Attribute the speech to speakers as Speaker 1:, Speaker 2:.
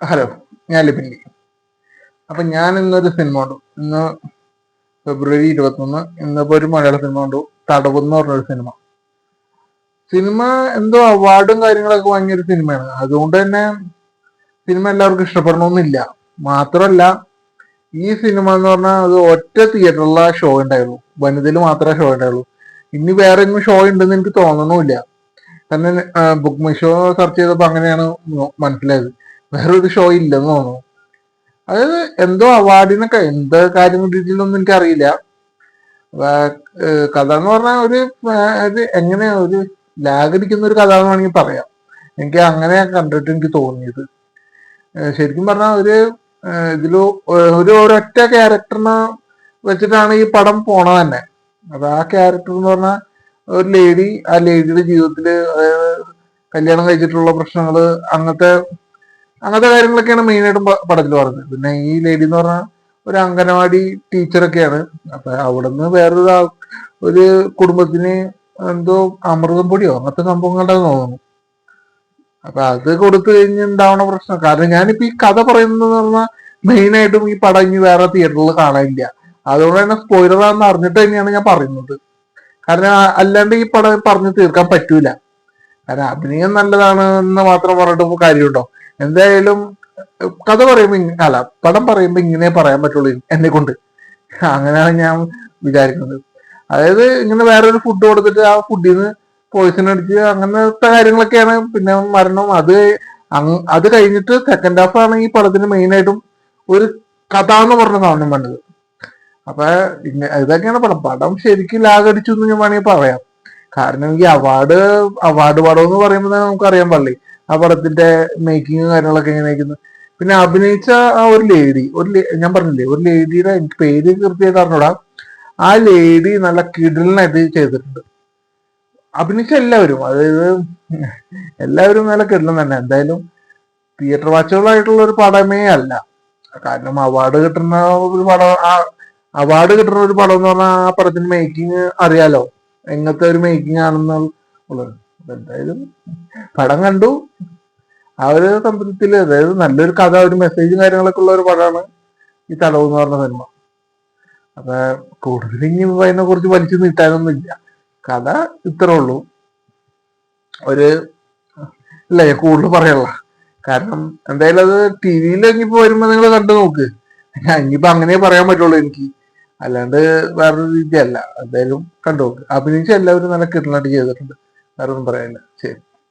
Speaker 1: Hello ഞാൻ ലിപിൻഡി അപ്പൊ ഞാൻ ഇന്നൊരു സിനിമ കണ്ടു. ഇന്ന് ഫെബ്രുവരി ഇരുപത്തൊന്ന് ഇന്നിപ്പോ ഒരു മലയാള സിനിമ കണ്ടു. തടവെന്ന് പറഞ്ഞൊരു സിനിമ. സിനിമ എന്തോ അവാർഡും കാര്യങ്ങളൊക്കെ വാങ്ങിയൊരു സിനിമയാണ്. അതുകൊണ്ട് തന്നെ സിനിമ എല്ലാവർക്കും ഇഷ്ടപ്പെടണമെന്നില്ല മാത്രമല്ല ഈ സിനിമ എന്ന് പറഞ്ഞാൽ അത് ഒറ്റ തിയേറ്ററിലെ ഷോ ഉണ്ടായുള്ളൂ. വനിതയിൽ മാത്രമേ ഷോ ഉണ്ടായുള്ളൂ. ഇനി വേറെ എങ്ങും ഷോ ഉണ്ടെന്ന് എനിക്ക് തോന്നണമില്ല തന്നെ ബുക്ക് മൈ ഷോ സെർച്ച് ചെയ്തപ്പോൾ അങ്ങനെയാണ് മനസ്സിലായത്. വേറൊരു ഷോ ഇല്ലെന്ന് തോന്നുന്നു. അതായത് എന്തോ അവാർഡിനൊക്കെ എന്ത് കാര്യം കിട്ടിയിട്ടില്ലെന്നും എനിക്കറിയില്ല. കഥ എന്ന് പറഞ്ഞാൽ ഒരു എങ്ങനെയാ എങ്ങനെ ഒരു ലാഗ് അടിക്കുന്ന ഒരു കഥ എന്ന് വേണമെങ്കിൽ പറയാം. എനിക്ക് അങ്ങനെ കണ്ടിട്ട് എനിക്ക് തോന്നിയത്. ശരിക്കും പറഞ്ഞാൽ ഒരു ഇതിൽ ഒരു ഒരൊറ്റ ക്യാരക്ടറിനെ വെച്ചിട്ടാണ് ഈ പടം പോണത് തന്നെ. അത് ആ ക്യാരക്ടർ എന്ന് പറഞ്ഞാൽ ഒരു ലേഡി ആ ലേഡിയുടെ ജീവിതത്തിൽ കല്യാണം കഴിച്ചിട്ടുള്ള പ്രശ്നങ്ങൾ അങ്ങനത്തെ അങ്ങനത്തെ കാര്യങ്ങളൊക്കെയാണ് മെയിനായിട്ടും പടത്തിൽ പറഞ്ഞത് പിന്നെ ഈ ലേഡി എന്ന് പറഞ്ഞാൽ ഒരു അംഗനവാടി ടീച്ചറൊക്കെയാണ് അപ്പൊ അവിടുന്ന് വേറൊരു ഒരു കുടുംബത്തിന് എന്തോ അമൃതം പൊടിയോ അങ്ങനത്തെ സംഭവങ്ങളുടെ തോന്നുന്നു. അപ്പൊ അത് കൊടുത്തു കഴിഞ്ഞ് ഉണ്ടാവണ പ്രശ്നം? കാരണം ഞാനിപ്പോ ഈ കഥ പറയുന്നത് പറഞ്ഞാൽ മെയിനായിട്ടും ഈ പടം ഇനി വേറെ തിയേറ്ററിൽ കാണാനില്ല. അതുകൊണ്ട് തന്നെ സ്പോയിലറാന്ന് അറിഞ്ഞിട്ട് തന്നെയാണ് ഞാൻ പറയുന്നത്. കാരണം അല്ലാണ്ട് ഈ പടം പറഞ്ഞു തീർക്കാൻ പറ്റൂല. കാരണം അഭിനയം നല്ലതാണ് എന്ന് മാത്രം പറഞ്ഞിട്ട് കാര്യമുണ്ടോ? എന്തായാലും കഥ പറയുമ്പോ അല്ല പടം പറയുമ്പോ ഇങ്ങനെ പറയാൻ പറ്റുള്ളൂ എന്നെ കൊണ്ട്. അങ്ങനെയാണ് ഞാൻ വിചാരിക്കുന്നത്. അതായത് ഇങ്ങനെ വേറൊരു ഫുഡ് കൊടുത്തിട്ട് ആ ഫുഡിൽ നിന്ന് പോയിസൺ അടിച്ച് അങ്ങനത്തെ കാര്യങ്ങളൊക്കെയാണ്. പിന്നെ മരണം അത് അത് കഴിഞ്ഞിട്ട് സെക്കൻഡ് ഹാഫ് ആണ് ഈ പടത്തിന് മെയിൻ ആയിട്ടും ഒരു കഥ എന്ന് പറഞ്ഞ സാധനം വേണ്ടത് അപ്പൊ ഇതൊക്കെയാണ് പടം? പടം ശരിക്കും ലാഗടിച്ചു എന്ന് ഞാൻ വേണമെങ്കിൽ പറയാം. കാരണം ഈ അവാർഡ് അവാർഡ് പടം എന്ന് പറയുമ്പോൾ നമുക്ക് അറിയാൻ പാടില്ലേ? ആ പടത്തിന്റെ മേക്കിങ് കാര്യങ്ങളൊക്കെ എങ്ങനെയായിരിക്കുന്നു പിന്നെ അഭിനയിച്ച ആ ഒരു ലേഡി ഒരു ഞാൻ പറഞ്ഞില്ലേ ഒരു ലേഡിയുടെ എനിക്ക് പേര് കൃത്യമായിട്ട് അറിഞ്ഞൂടാ. ആ ലേഡി നല്ല കിടലിനായിട്ട് ചെയ്തിട്ടുണ്ട്. അഭിനയിച്ച എല്ലാവരും അതായത് എല്ലാവരും നല്ല കിടലൻ തന്നെ. എന്തായാലും തിയേറ്റർ വാച്ചുകളായിട്ടുള്ള ഒരു പടമേ അല്ല. കാരണം അവാർഡ് കിട്ടുന്ന ഒരു പടം ആ അവാർഡ് കിട്ടുന്ന ഒരു പടം എന്ന് പറഞ്ഞാൽ ആ പടത്തിന്റെ മേക്കിംഗ് അറിയാലോ? എങ്ങനത്തെ ഒരു മേക്കിംഗ് ആണെന്നുള്ളത്. എന്തായാലും പടം കണ്ടു. ആ ഒരു സംതൃപ്തിയിൽ അതായത് നല്ലൊരു കഥ ഒരു മെസ്സേജും കാര്യങ്ങളൊക്കെ ഉള്ള ഒരു പടമാണ് ഈ തടവ് എന്ന് പറഞ്ഞ സിനിമ അപ്പൊ കൂടുതൽ ഇനി അതിനെ കുറിച്ച് വലിച്ചു നീട്ടാനൊന്നും ഇല്ല. കഥ ഇത്രേ ഉള്ളൂ. ഒരു ഇല്ല കൂടുതൽ പറയല്ല. കാരണം എന്തായാലും അത് ടി വിയിൽ ഇനിയിപ്പോ വരുമ്പോ നിങ്ങൾ കണ്ടു നോക്ക്. ഇനിയിപ്പോ അങ്ങനെ പറയാൻ പറ്റുള്ളൂ എനിക്ക്. അല്ലാണ്ട് വേറൊരു രീതിയല്ല. എന്തായാലും കണ്ടു നോക്ക്. അഭിനയിച്ച് എല്ലാവരും നല്ല കിട്ടലായിട്ട് ചെയ്തിട്ടുണ്ട്. വേറെ ഒന്നും പറയാനില്ല. ശരി.